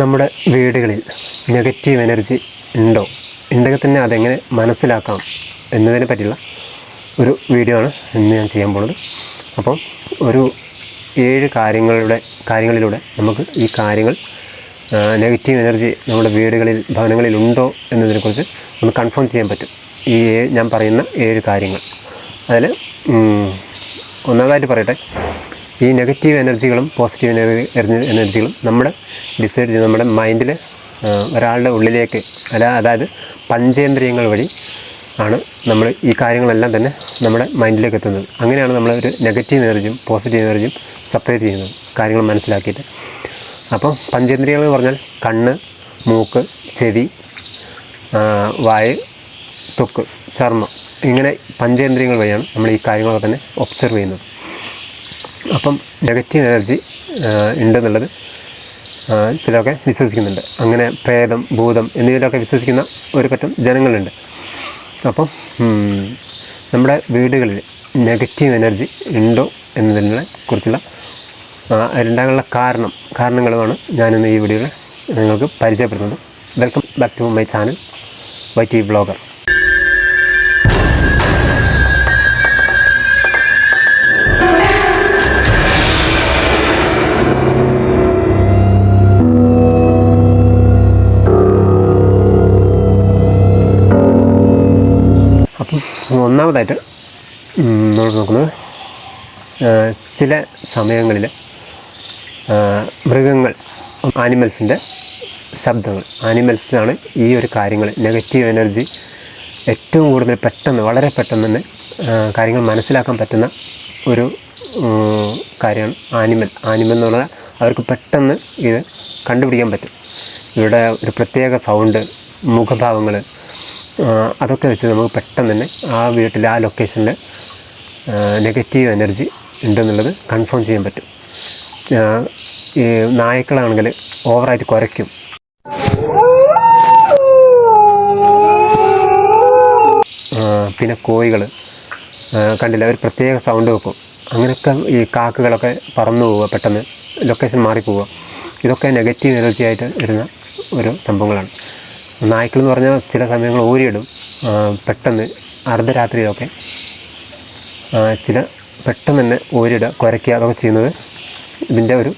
നമ്മുടെ വീടുകളിൽ negative energy ഉണ്ടോ? ഉണ്ടെങ്കിൽ തന്നെ അതെങ്ങനെ മനസ്സിലാക്കാം എന്നതിനെ പറ്റിയുള്ള ഒരു വീഡിയോ ആണ് ഇന്ന് ഞാൻ ചെയ്യാൻ പോകുന്നത്. അപ്പം ഒരു ഏഴ് കാര്യങ്ങളുടെ കാര്യങ്ങളിലൂടെ നമുക്ക് ഈ കാര്യങ്ങൾ നെഗറ്റീവ് എനർജി നമ്മുടെ വീടുകളിൽ ഭവനങ്ങളിൽ ഉണ്ടോ എന്നതിനെക്കുറിച്ച് ഒന്ന് കൺഫേം ചെയ്യാൻ പറ്റും. ഈ ഞാൻ പറയുന്ന ഏഴ് കാര്യങ്ങൾ. അതിൽ ഒന്നാമതായിട്ട് പറയട്ടെ ഈ നെഗറ്റീവ് എനർജികളും പോസിറ്റീവ് എനർജി എനർജി- എനർജികളും നമ്മുടെ ഡിസൈഡ് ചെയ്ത് നമ്മുടെ മൈൻഡിൽ ഒരാളുടെ ഉള്ളിലേക്ക് അല്ല അതായത് പഞ്ചേന്ദ്രിയങ്ങൾ വഴി ആണ് നമ്മൾ ഈ കാര്യങ്ങളെല്ലാം തന്നെ നമ്മുടെ മൈൻഡിലേക്ക് എത്തുന്നത്. അങ്ങനെയാണ് നമ്മൾ ഒരു നെഗറ്റീവ് എനർജിയും പോസിറ്റീവ് എനർജിയും സെപ്പറേറ്റ് ചെയ്യുന്നത് കാര്യങ്ങൾ മനസ്സിലാക്കിയിട്ട്. അപ്പോൾ പഞ്ചേന്ദ്രിയങ്ങൾ എന്ന് പറഞ്ഞാൽ കണ്ണ് മൂക്ക് ചെവി വായ് തൊക്ക് ചർമ്മം. ഇങ്ങനെ പഞ്ചേന്ദ്രിയങ്ങൾ വഴിയാണ് നമ്മൾ ഈ കാര്യങ്ങളൊക്കെ തന്നെ ഒബ്സർവ് ചെയ്യുന്നത്. അപ്പം നെഗറ്റീവ് എനർജി ഉണ്ടെന്നുള്ളത് ചിലരൊക്കെ വിശ്വസിക്കുന്നുണ്ട്. അങ്ങനെ പ്രേതം ഭൂതം എന്നിവയിലൊക്കെ വിശ്വസിക്കുന്ന ഒരു പറ്റം ജനങ്ങളുണ്ട്. അപ്പം നമ്മുടെ വീടുകളിൽ നെഗറ്റീവ് എനർജി ഉണ്ടോ എന്നതിനെ കുറിച്ചുള്ള അതിലുണ്ടാകാനുള്ള കാരണം കാരണങ്ങളുമാണ് ഞാനിന്ന് ഈ വീഡിയോയിൽ നിങ്ങൾക്ക് പരിചയപ്പെടുത്തുന്നത്. Welcome back to my channel Y T blogger. ഒന്നാമതായിട്ട് നമ്മൾ നോക്കുന്നത് ചില സമയങ്ങളിൽ മൃഗങ്ങൾ ആനിമൽസിന്റെ ശബ്ദങ്ങൾ. ആനിമൽസിനാണ് ഈ ഒരു കാര്യങ്ങൾ നെഗറ്റീവ് എനർജി ഏറ്റവും കൂടുതൽ പെട്ടെന്ന് വളരെ പെട്ടെന്ന് തന്നെ കാര്യങ്ങൾ മനസ്സിലാക്കാൻ പറ്റുന്ന ഒരു കാര്യമാണ് ആനിമൽ. ആനിമൽ എന്ന് പറഞ്ഞാൽ അവർക്ക് പെട്ടെന്ന് ഇത് കണ്ടുപിടിക്കാൻ പറ്റും. ഇവിടെ ഒരു പ്രത്യേക സൗണ്ട് മുഖഭാവങ്ങൾ അതൊക്കെ വെച്ച് നമുക്ക് പെട്ടെന്ന് തന്നെ ആ വീട്ടിൽ ആ ലൊക്കേഷനിൽ നെഗറ്റീവ് എനർജി ഉണ്ടെന്നുള്ളത് കൺഫേം ചെയ്യാൻ പറ്റും. ഈ നായ്ക്കളാണെങ്കിൽ ഓവറായിട്ട് കുരയ്ക്കും. പിന്നെ കോഴികൾ കണ്ടില്ല ഒരു പ്രത്യേക സൗണ്ട് വെക്കും. അങ്ങനെയൊക്കെ ഈ കാക്കകളൊക്കെ പറന്നു പോവുക പെട്ടെന്ന് ലൊക്കേഷൻ മാറിപ്പോവുക. ഇതൊക്കെ നെഗറ്റീവ് എനർജി ആയിട്ട് വരുന്ന ഒരു സംഭവങ്ങളാണ്. നായ്ക്കൾ എന്ന് പറഞ്ഞാൽ ചില സമയങ്ങൾ ഓരിയിടും പെട്ടെന്ന് അർദ്ധരാത്രിയിലൊക്കെ ചില പെട്ടെന്ന് തന്നെ ഓരിയിടുക കുരയ്ക്കുക അതൊക്കെ ചെയ്യുന്നത് ഇതിന്റെ ഒരു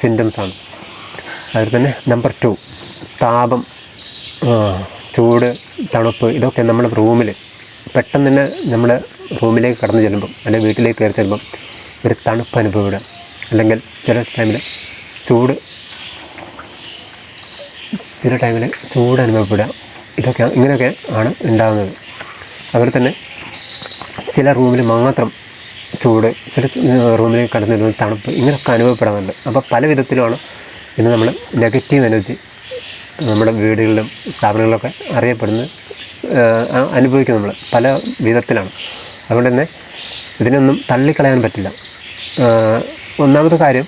സിംറ്റംസ് ആണ്. അതിൽ തന്നെ നമ്പർ ടു താപം ചൂട് തണുപ്പ് ഇതൊക്കെ നമ്മുടെ റൂമിൽ പെട്ടെന്ന് തന്നെ നമ്മുടെ റൂമിലേക്ക് കടന്നു ചെല്ലുമ്പം അല്ലെങ്കിൽ വീട്ടിലേക്ക് കയറി ചെല്ലുമ്പം ഒരു തണുപ്പ് അനുഭവപ്പെടുക അല്ലെങ്കിൽ ചില ടൈമിൽ ചൂട് ചില ടൈമിൽ ചൂട് അനുഭവപ്പെടുക. ഇതൊക്കെ ഇങ്ങനെയൊക്കെ ആണ് ഉണ്ടാകുന്നത് അതുപോലെ തന്നെ ചില റൂമിൽ മാത്രം ചൂട് ചില റൂമിൽ കടന്നു വരുന്ന തണുപ്പ് ഇങ്ങനെയൊക്കെ അനുഭവപ്പെടാറുണ്ട്. അപ്പോൾ പല വിധത്തിലുമാണ് ഇന്ന് നമ്മൾ നെഗറ്റീവ് എനർജി നമ്മുടെ വീടുകളിലും സ്ഥാപനങ്ങളിലൊക്കെ അറിയപ്പെടുന്നത് അനുഭവിക്കുന്നത് അനുഭവിക്കും നമ്മൾ പല വിധത്തിലാണ്. അതുകൊണ്ട് തന്നെ ഇതിനൊന്നും തള്ളിക്കളയാൻ പറ്റില്ല. ഒന്നാമത്തെ കാര്യം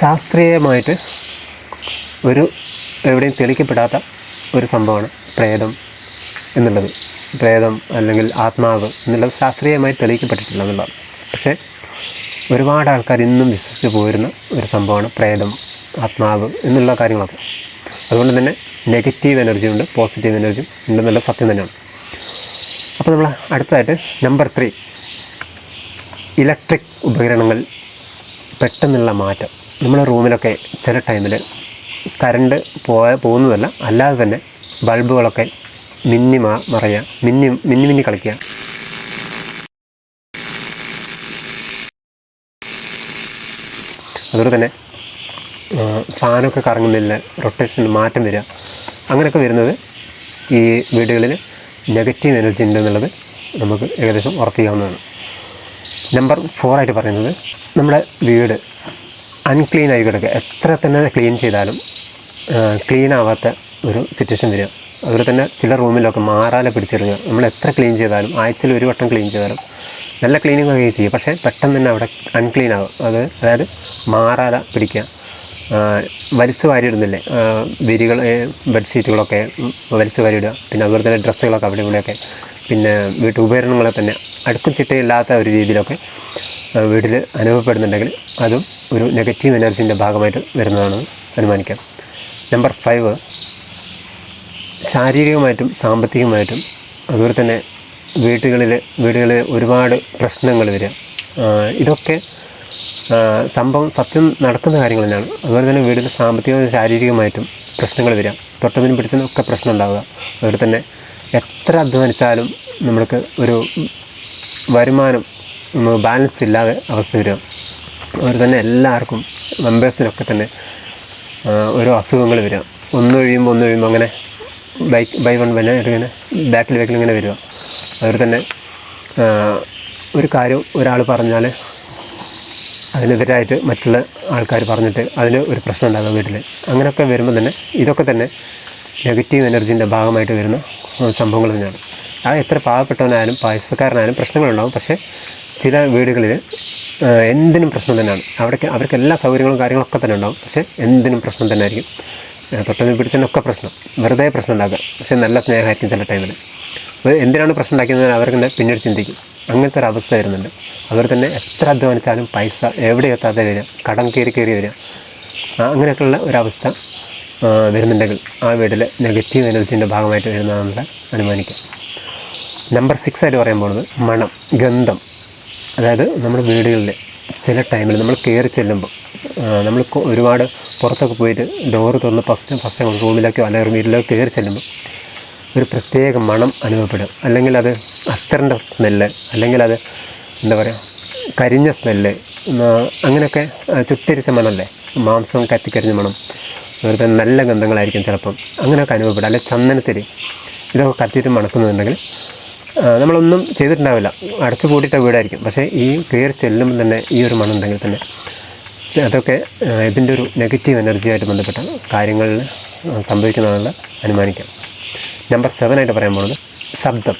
ശാസ്ത്രീയമായിട്ട് ഒരു എവിടെയും തെളിക്കപ്പെടാത്ത ഒരു സംഭവമാണ് പ്രേതം എന്നുള്ളത്. പ്രേതം അല്ലെങ്കിൽ ആത്മാവ് എന്നുള്ളത് ശാസ്ത്രീയമായി തെളിയിക്കപ്പെട്ടിട്ടില്ല എന്നുള്ളതാണ്. പക്ഷേ ഒരുപാട് ആൾക്കാർ ഇന്നും വിശ്വസിച്ച് പോരുന്ന ഒരു സംഭവമാണ് പ്രേതം ആത്മാവ് എന്നുള്ള കാര്യങ്ങളൊക്കെ. അതുകൊണ്ട് തന്നെ നെഗറ്റീവ് എനർജി ഉണ്ട് പോസിറ്റീവ് എനർജി ഉണ്ടെന്നുള്ള സത്യം തന്നെയാണ്. അപ്പോൾ നമ്മൾ അടുത്തതായിട്ട് നമ്പർ ത്രീ. ഇലക്ട്രിക് ഉപകരണങ്ങൾ പെട്ടെന്നുള്ള മാറ്റം. നമ്മുടെ റൂമിലൊക്കെ ചില ടൈമിൽ കറണ്ട് പോയ പോകുന്നതല്ല. അല്ലാതെ തന്നെ ബൾബുകളൊക്കെ മിന്നി മറയുക മിന്നി മിന്നി മിന്നി കളിക്കുക. അതുപോലെ തന്നെ ഫാനൊക്കെ കറങ്ങുന്നില്ല റൊട്ടേഷൻ മാറ്റം വരിക. അങ്ങനെയൊക്കെ വരുന്നത് ഈ വീടുകളിൽ നെഗറ്റീവ് എനർജി ഉണ്ടെന്നുള്ളത് നമുക്ക് ഏകദേശം ഉറപ്പിക്കാവുന്നതാണ്. നമ്പർ ഫോറായിട്ട് പറയുന്നത് നമ്മുടെ വീട് അൺക്ലീൻ ആയി കിടക്കുക. എത്ര തന്നെ ക്ലീൻ ചെയ്താലും ക്ലീൻ ആവാത്ത ഒരു സിറ്റുവേഷൻ വരിക. അതുപോലെ തന്നെ ചില റൂമിലൊക്കെ മാറാല പിടിച്ചെടുക്കുക നമ്മൾ എത്ര ക്ലീൻ ചെയ്താലും ആഴ്ചയിൽ ഒരു വട്ടം ക്ലീൻ ചെയ്താലും നല്ല ക്ലീനിങ് ഒക്കെ ചെയ്യും. പക്ഷേ പെട്ടെന്ന് തന്നെ അവിടെ അൺക്ലീൻ ആകും അത് അതായത് മാറാല പിടിക്കുക. വലിച്ചു വാരിയിടുന്നില്ലേ? വിരികൾ ബെഡ്ഷീറ്റുകളൊക്കെ വലിച്ചു വാരിയിടുക. പിന്നെ അതുപോലെ തന്നെ ഡ്രസ്സുകളൊക്കെ അവിടെ ഇവിടെയൊക്കെ. പിന്നെ വീട്ടുപകരണങ്ങളെ തന്നെ അടുക്കും ചിട്ടയില്ലാത്ത ഒരു രീതിയിലൊക്കെ വീട്ടിൽ അനുഭവപ്പെടുന്നുണ്ടെങ്കിൽ അതും ഒരു നെഗറ്റീവ് എനർജീന്റെ ഭാഗമായിട്ട് വരുന്നതാണ് അനുമാനിക്കാം. നമ്പർ ഫൈവ് ശാരീരികമായിട്ടും സാമ്പത്തികമായിട്ടും അതുപോലെ തന്നെ വീടുകളിൽ വീടുകളിൽ ഒരുപാട് പ്രശ്നങ്ങൾ വരിക. ഇതൊക്കെ സംഭവം സത്യം നടക്കുന്ന കാര്യങ്ങൾ തന്നെയാണ്. അതുപോലെ തന്നെ വീടിന് സാമ്പത്തികവും ശാരീരികമായിട്ടും പ്രശ്നങ്ങൾ വരിക. തൊട്ടതിനും പിടിച്ചതിനും ഒക്കെ പ്രശ്നം ഉണ്ടാവുക. അതുപോലെ തന്നെ എത്ര അധ്വാനിച്ചാലും നമ്മൾക്ക് ഒരു വരുമാനം ബാലൻസ് ഇല്ലാതെ അവസ്ഥ വരിക. അതുപോലെ തന്നെ എല്ലാവർക്കും മെമ്പേഴ്സിനൊക്കെ തന്നെ ഓരോ അസുഖങ്ങൾ വരിക. ഒന്ന് കഴിയുമ്പോൾ ഒന്ന് കഴിയുമ്പോൾ അങ്ങനെ ബൈക്ക് ബൈ വൺ ബൈ ഇങ്ങനെ ബാക്കിൽ ബാക്കിൽ ഇങ്ങനെ വരിക. അതുപോലെ തന്നെ ഒരു കാര്യം ഒരാൾ പറഞ്ഞാൽ അതിനെതിരായിട്ട് മറ്റുള്ള ആൾക്കാർ പറഞ്ഞിട്ട് അതിന് ഒരു പ്രശ്നം ഉണ്ടാകും വീട്ടിൽ അങ്ങനെയൊക്കെ വരുമ്പോൾ തന്നെ ഇതൊക്കെ തന്നെ നെഗറ്റീവ് എനർജീന്റെ ഭാഗമായിട്ട് വരുന്ന സംഭവങ്ങൾ തന്നെയാണ്. ആ എത്ര പാവപ്പെട്ടവനായാലും പായസക്കാരനായാലും പ്രശ്നങ്ങളുണ്ടാകും പക്ഷേ ചില വീടുകളിൽ എന്തിനും പ്രശ്നം തന്നെയാണ്. അവിടേക്ക് അവർക്ക് എല്ലാ സൗകര്യങ്ങളും കാര്യങ്ങളൊക്കെ തന്നെ ഉണ്ടാവും. പക്ഷേ എന്തിനും പ്രശ്നം തന്നെ ആയിരിക്കും. തൊട്ടതിന് പിടിച്ചതിനൊക്കെ പ്രശ്നം. വെറുതെ പ്രശ്നം ഉണ്ടാക്കുക. പക്ഷേ നല്ല സ്നേഹമായിരിക്കും ചില ടൈമിൽ എന്തിനാണ് പ്രശ്നം ഉണ്ടാക്കിയത് അവർക്ക് പിന്നീട് ചിന്തിക്കും. അങ്ങനത്തെ ഒരു അവസ്ഥ വരുന്നുണ്ട്. അവർ തന്നെ എത്ര അധ്വാനിച്ചാലും പൈസ എവിടെ എത്താതെ വരിക കടം കയറി കയറി വരിക. അങ്ങനെയൊക്കെയുള്ള ഒരവസ്ഥ വരുന്നുണ്ടെങ്കിൽ ആ വീട്ടിൽ നെഗറ്റീവ് എനർജീന്റെ ഭാഗമായിട്ട് വരുന്നതാണെന്ന് അനുമാനിക്കാം. നമ്പർ സിക്സ് ആയിട്ട് പറയാൻ പോകുന്നത് മണം ഗന്ധം. അതായത് നമ്മുടെ വീടുകളിൽ ചില ടൈമിൽ നമ്മൾ കയറി ചെല്ലുമ്പോൾ നമ്മൾ ഒരുപാട് പുറത്തൊക്കെ പോയിട്ട് ഡോറ് തുറന്ന് ഫസ്റ്റ് ഫസ്റ്റ് റൂമിലേക്കോ അല്ലെങ്കിൽ വീട്ടിലേക്കോ കയറി ചെല്ലുമ്പോൾ ഒരു പ്രത്യേക മണം അനുഭവപ്പെടും. അല്ലെങ്കിൽ അത് അത്തറിന്റെ സ്മെല്ല് അല്ലെങ്കിൽ അത് എന്താ പറയുക കരിഞ്ഞ സ്മെല്ല് അങ്ങനെയൊക്കെ ചുട്ടരിച്ച മണമല്ലേ? മാംസം കത്തിക്കരിഞ്ഞ മണം തന്നെ നല്ല ഗന്ധങ്ങളായിരിക്കും ചിലപ്പം. അങ്ങനെയൊക്കെ അനുഭവപ്പെടും. അല്ലെങ്കിൽ ചന്ദനത്തിരി ഇതൊക്കെ കത്തിയിട്ട് മണക്കുന്നുണ്ടെങ്കിൽ നമ്മളൊന്നും ചെയ്തിട്ടുണ്ടാവില്ല. അടച്ചു പൂട്ടിയിട്ട വീടായിരിക്കും. പക്ഷേ ഈ കയറി ചെല്ലുമ്പോൾ തന്നെ ഈ ഒരു മണ്ണുണ്ടെങ്കിൽ തന്നെ അതൊക്കെ ഇതിന്റെ ഒരു നെഗറ്റീവ് എനർജിയായിട്ട് ബന്ധപ്പെട്ട കാര്യങ്ങളിൽ സംഭവിക്കുന്നതാണെന്ന് അനുമാനിക്കാം. നമ്പർ സെവൻ ആയിട്ട് പറയാൻ പോകുന്നത് ശബ്ദം.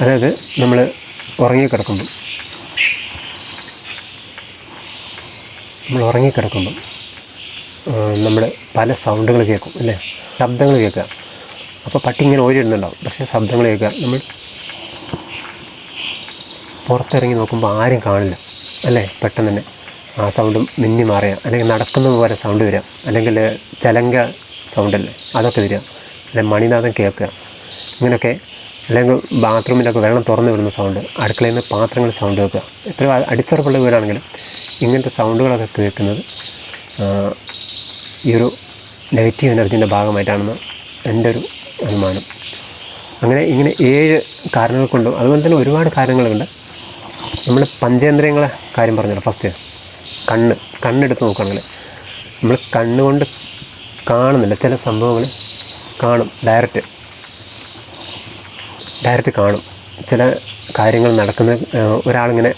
അതായത് നമ്മൾ ഉറങ്ങിക്കിടക്കുമ്പം നമ്മൾ ഉറങ്ങിക്കിടക്കുമ്പം നമ്മൾ പല സൗണ്ടുകൾ കേൾക്കും അല്ലേ? ശബ്ദങ്ങൾ കേൾക്കുക. അപ്പോൾ പട്ടി ഇങ്ങനെ ഓരിടുന്നുണ്ടാവും പക്ഷേ ശബ്ദങ്ങൾ കേൾക്കുക നമ്മൾ പുറത്തിറങ്ങി നോക്കുമ്പോൾ ആരും കാണില്ല. അല്ലേ? പെട്ടെന്ന് തന്നെ ആ സൗണ്ട് മിന്നി മാറുക. അല്ലെങ്കിൽ നടക്കുന്ന പോലെ സൗണ്ട് വരിക. അല്ലെങ്കിൽ ചലങ്ക സൗണ്ടല്ലേ അതൊക്കെ വരിക. അല്ലെങ്കിൽ മണിനാഥം കേൾക്കുക. ഇങ്ങനെയൊക്കെ അല്ലെങ്കിൽ ബാത്റൂമിലൊക്കെ വെള്ളം തുറന്നു വിടുന്ന സൗണ്ട് അടുക്കളയിൽ നിന്ന് പാത്രങ്ങൾ സൗണ്ട് കേൾക്കുക എത്ര അടിച്ചുറപ്പുള്ള വീടാണെങ്കിലും ഇങ്ങനത്തെ സൗണ്ടുകളൊക്കെ കേൾക്കുന്നത് ഈ ഒരു നെഗറ്റീവ് എനർജീന്റെ ഭാഗമായിട്ടാണെന്ന് എന്റെ ഒരു അനുമാനം അങ്ങനെ ഇങ്ങനെ ഏഴ് കാരണങ്ങൾ കൊണ്ടും അതുപോലെ തന്നെ ഒരുപാട് കാര്യങ്ങളുണ്ട് നമ്മൾ പഞ്ചേന്ദ്രിയങ്ങളെ കാര്യം പറഞ്ഞല്ലോ ഫസ്റ്റ് കണ്ണ്. കണ്ണെടുത്ത് നോക്കുകയാണെങ്കിൽ നമ്മൾ കണ്ണുകൊണ്ട് കാണുന്നില്ല. ചില സംഭവങ്ങൾ കാണും. ഡയറക്റ്റ് ഡയറക്റ്റ് കാണും. ചില കാര്യങ്ങൾ നടക്കുന്ന ഒരാളിങ്ങനെ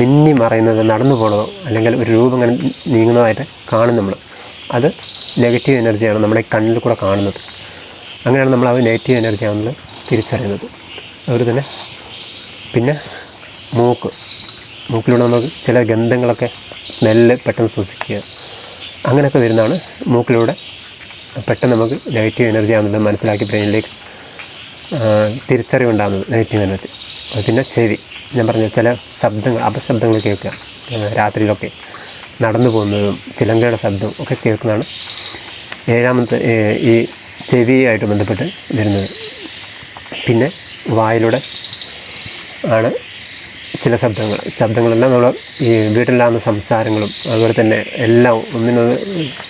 മിന്നി മറയുന്നത് നടന്നു പോണതോ അല്ലെങ്കിൽ ഒരു രൂപം ഇങ്ങനെ നീങ്ങുന്നതായിട്ട് കാണും നമ്മൾ അത് നെഗറ്റീവ് എനർജിയാണ് നമ്മുടെ കണ്ണിൽ കൂടെ കാണുന്നത്. അങ്ങനെയാണ് നമ്മൾ ആ നെഗറ്റീവ് എനർജി നമ്മൾ തിരിച്ചറിയുന്നത്. അതുപോലെ തന്നെ പിന്നെ മൂക്ക്. മൂക്കിലൂടെ നമുക്ക് ചില ഗന്ധങ്ങളൊക്കെ സ്മെല്ല് പെട്ടെന്ന് ശ്വസിക്കുക. അങ്ങനെയൊക്കെ വരുന്നതാണ് മൂക്കിലൂടെ പെട്ടെന്ന് നമുക്ക് നെഗറ്റീവ് എനർജി ആണെന്നുള്ളത് മനസ്സിലാക്കി ബ്രെയിനിലേക്ക് തിരിച്ചറിവുണ്ടാകുന്നത് നെഗറ്റീവ് എനർജി. പിന്നെ ചെവി. ഞാൻ പറഞ്ഞ ചില ശബ്ദങ്ങൾ അപശബ്ദങ്ങൾ കേൾക്കുക. രാത്രിയിലൊക്കെ നടന്നു പോകുന്നതും ചിലങ്കയുടെ ശബ്ദവും ഒക്കെ കേൾക്കുന്നതാണ്. ഏഴാമത്തെ ഈ ചെവിയായിട്ട് ബന്ധപ്പെട്ട് വരുന്നത്. പിന്നെ വായിലൂടെ ആണ് ചില ശബ്ദങ്ങൾ. ശബ്ദങ്ങളെല്ലാം നമ്മൾ ഈ വീട്ടിലാകുന്ന സംസാരങ്ങളും അതുപോലെ തന്നെ എല്ലാം ഒന്നിനൊന്ന്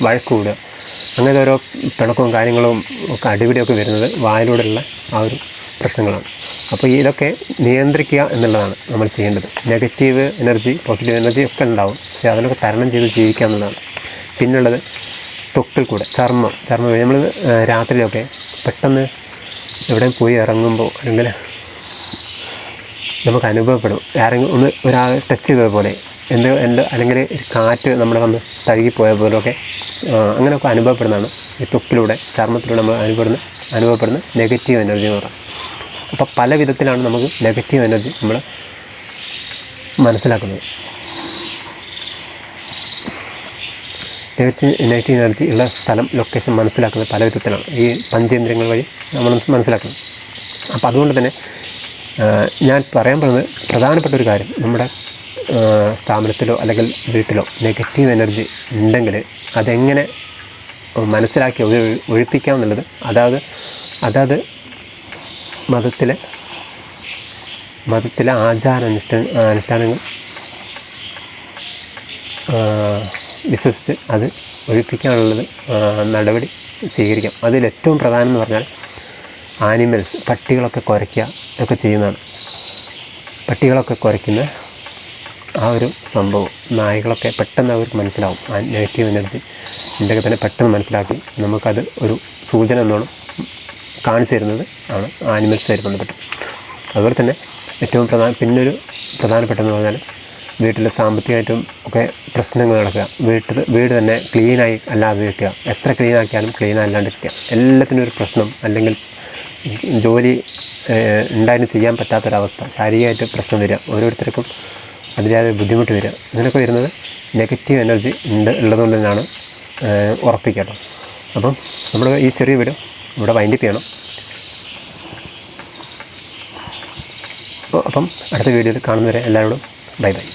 വഴക്കൂടുക. അങ്ങനെ ഓരോ പിണക്കവും കാര്യങ്ങളും ഒക്കെ അടിപിടിയൊക്കെ വരുന്നത് വായിലൂടെയുള്ള ആ ഒരു പ്രശ്നങ്ങളാണ്. അപ്പോൾ ഇതൊക്കെ നിയന്ത്രിക്കുക എന്നുള്ളതാണ് നമ്മൾ ചെയ്യേണ്ടത്. നെഗറ്റീവ് എനർജി പോസിറ്റീവ് എനർജി ഒക്കെ ഉണ്ടാവും. പക്ഷേ അതിനൊക്കെ തരണം ചെയ്ത് ജീവിക്കുക എന്നുള്ളതാണ്. പിന്നുള്ളത് ത്വക്കിൽ കൂടെ ചർമ്മം ചർമ്മം. നമ്മൾ രാത്രിയിലൊക്കെ പെട്ടെന്ന് എവിടെയും പോയി ഇറങ്ങുമ്പോൾ അല്ലെങ്കിൽ നമുക്ക് അനുഭവപ്പെടും. ആരെങ്കിലും ഒന്ന് ഒരാൾ ടച്ച് ചെയ്തത് പോലെ എന്ത് എന്ത് അല്ലെങ്കിൽ ഒരു കാറ്റ് നമ്മുടെ വന്ന് തഴുകിപ്പോയ പോലൊക്കെ ആ, അങ്ങനെയൊക്കെ അനുഭവപ്പെടുന്നതാണ്. ഈ ത്വക്കിലൂടെ ചർമ്മത്തിലൂടെ നമ്മൾ അനുഭവപ്പെടുന്ന അനുഭവപ്പെടുന്ന നെഗറ്റീവ് എനർജി എന്ന് പറയുന്നത്. അപ്പോൾ പല വിധത്തിലാണ് നമുക്ക് നെഗറ്റീവ് എനർജി നമ്മൾ മനസ്സിലാക്കുന്നത്. നെഗറ്റീവ് നെഗറ്റീവ് എനർജി ഉള്ള സ്ഥലം ലൊക്കേഷൻ മനസ്സിലാക്കുന്നത് പല വിധത്തിലാണ്. ഈ പഞ്ചേന്ദ്രിയങ്ങൾ വഴി നമ്മൾ മനസ്സിലാക്കുന്നത് അപ്പോൾ അതുകൊണ്ട് തന്നെ ഞാൻ പറയാൻ പോകുന്നത് പ്രധാനപ്പെട്ട ഒരു കാര്യം. നമ്മുടെ സ്ഥാപനത്തിലോ അല്ലെങ്കിൽ വീട്ടിലോ നെഗറ്റീവ് എനർജി ഉണ്ടെങ്കിൽ അതെങ്ങനെ മനസ്സിലാക്കി ഒഴി ഒഴിപ്പിക്കാം എന്നുള്ളത് അതായത് അതാത് മതത്തിലെ മതത്തിലെ ആചാര അനുഷ്ഠാന അനുഷ്ഠാനങ്ങൾ വിശ്വസിച്ച് അത് ഒഴിപ്പിക്കാനുള്ളത് നടപടി സ്വീകരിക്കാം. അതിൽ ഏറ്റവും പ്രധാനം എന്ന് പറഞ്ഞാൽ ആനിമൽസ് പട്ടികളൊക്കെ കുരയ്ക്കുക ഒക്കെ ചെയ്യുന്നതാണ്. പട്ടികളൊക്കെ കുരയ്ക്കുന്ന ആ ഒരു സംഭവം നായകളൊക്കെ പെട്ടെന്ന് അവർക്ക് മനസ്സിലാവും. ആ നെഗറ്റീവ് എനർജി ഇതിന്റെയൊക്കെ തന്നെ പെട്ടെന്ന് മനസ്സിലാക്കി നമുക്കത് ഒരു സൂചന എന്നോണം കാണിച്ചു തരുന്നത് ആണ് ആനിമൽസുമായിട്ട് ബന്ധപ്പെട്ട്. അതുപോലെ തന്നെ ഏറ്റവും പ്രധാന പിന്നൊരു പ്രധാനപ്പെട്ടതെന്ന് പറഞ്ഞാൽ വീട്ടിൽ സാമ്പത്തികമായിട്ടും ഒക്കെ പ്രശ്നങ്ങൾ നടക്കുക. വീട്ടിൽ വീട് തന്നെ ക്ലീനായി അല്ലാതെ വെക്കുക എത്ര ക്ലീൻ ആക്കിയാലും ക്ലീൻ അല്ലാണ്ട് ഇരിക്കുക. എല്ലാത്തിനും ഒരു പ്രശ്നം അല്ലെങ്കിൽ ജോലി ഉണ്ടായിരുന്നു ചെയ്യാൻ പറ്റാത്തൊരവസ്ഥ. ശാരീരികമായിട്ട് പ്രശ്നം വരിക. ഓരോരുത്തർക്കും അതിന്റേതായ ബുദ്ധിമുട്ട് വരിക. ഇതിനൊക്കെ വരുന്നത് നെഗറ്റീവ് എനർജി ഉണ്ട് ഉള്ളതുകൊണ്ട് തന്നെയാണ് ഉറപ്പിക്കുക അപ്പം നമ്മൾ ഈ ചെറിയ വീട് ഇവിടെ വൈൻഡപ്പ് ചെയ്യണം. അപ്പോൾ അപ്പം അടുത്ത വീഡിയോയിൽ കാണുന്നവരെ എല്ലാവരോടും ബൈ ബൈ